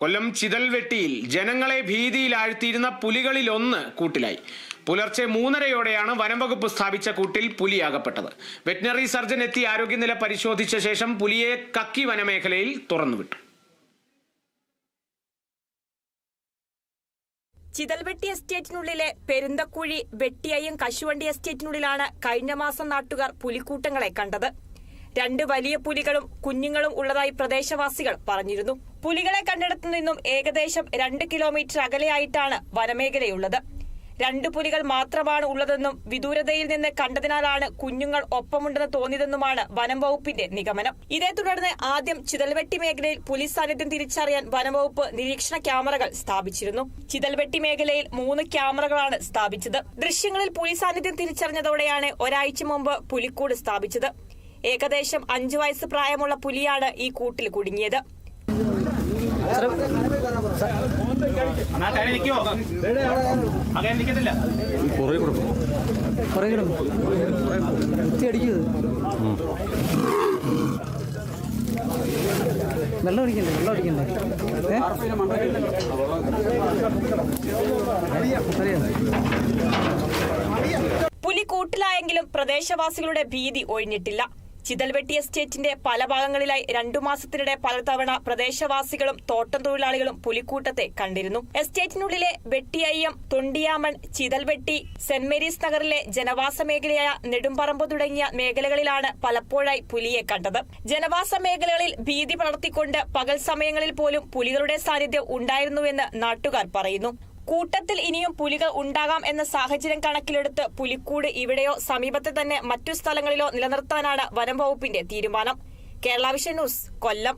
കൊല്ലം ചിതൽവെട്ടിയിൽ ജനങ്ങളെ ഭീതിയിലാഴ്ത്തിയിരുന്ന പുലികളിലൊന്ന് കൂട്ടിലായി. പുലർച്ചെ മൂന്നരയോടെയാണ് വനംവകുപ്പ് സ്ഥാപിച്ച കൂട്ടിൽ പുലി അകപ്പെട്ടത് വെറ്റിനറി സർജൻ എത്തി ആരോഗ്യനില പരിശോധിച്ച ശേഷം പുലിയെ കക്കി വനമേഖലയിൽ തുറന്നുവിട്ടു. ചിതൽവെട്ടി എസ്റ്റേറ്റിനുള്ളിലെ പെരുന്തക്കുഴി വെട്ടിയയും കശുവണ്ടി എസ്റ്റേറ്റിനുള്ളിലാണ് കഴിഞ്ഞ മാസം നാട്ടുകാർ പുലിക്കൂട്ടങ്ങളെ കണ്ടത്. രണ്ട് വലിയ പുലികളും കുഞ്ഞുങ്ങളും ഉള്ളതായി പ്രദേശവാസികൾ പറഞ്ഞിരുന്നു. പുലികളെ കണ്ടിടത്തു നിന്നും ഏകദേശം രണ്ട് കിലോമീറ്റർ അകലെയായിട്ടാണ് വനമേഖലയുള്ളത്. രണ്ട് പുലികൾ മാത്രമാണ് ഉള്ളതെന്നും വിദൂരതയിൽ നിന്ന് കണ്ടതിനാലാണ് കുഞ്ഞുങ്ങൾ ഒപ്പമുണ്ടെന്ന് തോന്നിയതെന്നുമാണ് വനം വകുപ്പിന്റെ നിഗമനം. ഇതേ തുടർന്ന് ആദ്യം ചിതൽവെട്ടി മേഖലയിൽ പുലി സാന്നിധ്യം തിരിച്ചറിയാൻ വനംവകുപ്പ് നിരീക്ഷണ ക്യാമറകൾ സ്ഥാപിച്ചിരുന്നു. ചിതൽവെട്ടി മേഖലയിൽ മൂന്ന് ക്യാമറകളാണ് സ്ഥാപിച്ചത്. ദൃശ്യങ്ങളിൽ പുലി സാന്നിധ്യം തിരിച്ചറിഞ്ഞതോടെയാണ് ഒരാഴ്ച മുമ്പ് പുലിക്കൂട് സ്ഥാപിച്ചത്. ഏകദേശം അഞ്ചു വയസ്സ് പ്രായമുള്ള പുലിയാണ് ഈ കൂട്ടിൽ കുടുങ്ങിയത്. കുത്തി അടിക്കുന്നത് വെള്ളം അടിക്കണ്ടേ വെള്ളം അടിക്കണ്ടേ? അറിയാം പുലി കൂട്ടിലായെങ്കിലും പ്രദേശവാസികളുടെ ഭീതി ഒഴിഞ്ഞിട്ടില്ല. ചിതൽവെട്ടി എസ്റ്റേറ്റിന്റെ പല ഭാഗങ്ങളിലായി രണ്ടു മാസത്തിനിടെ പലതവണ പ്രദേശവാസികളും തോട്ടം തൊഴിലാളികളും പുലിക്കൂട്ടത്തെ കണ്ടിരുന്നു. എസ്റ്റേറ്റിനുള്ളിലെ വെട്ടിയയ്യം തൊണ്ടിയാമൺ ചിതൽവെട്ടി സെന്റ് മേരീസ് നഗറിലെ ജനവാസ മേഖലയായ നെടുമ്പറമ്പ് തുടങ്ങിയ മേഖലകളിലാണ് പലപ്പോഴായി പുലിയെ കണ്ടത്. ജനവാസ മേഖലകളിൽ ഭീതി പടർത്തിക്കൊണ്ട് പകൽ സമയങ്ങളിൽ പോലും പുലികളുടെ സാന്നിധ്യം ഉണ്ടായിരുന്നുവെന്ന് നാട്ടുകാർ പറയുന്നു. കൂട്ടത്തിൽ ഇനിയും പുലികൾ ഉണ്ടാകാം എന്ന സാഹചര്യം കണക്കിലെടുത്ത് പുലിക്കൂട് ഇവിടെയോ സമീപത്തെ തന്നെ മറ്റു സ്ഥലങ്ങളിലോ നിലനിർത്താനാണ് വനം വകുപ്പിന്റെ തീരുമാനം. Kerala vision news Kollam.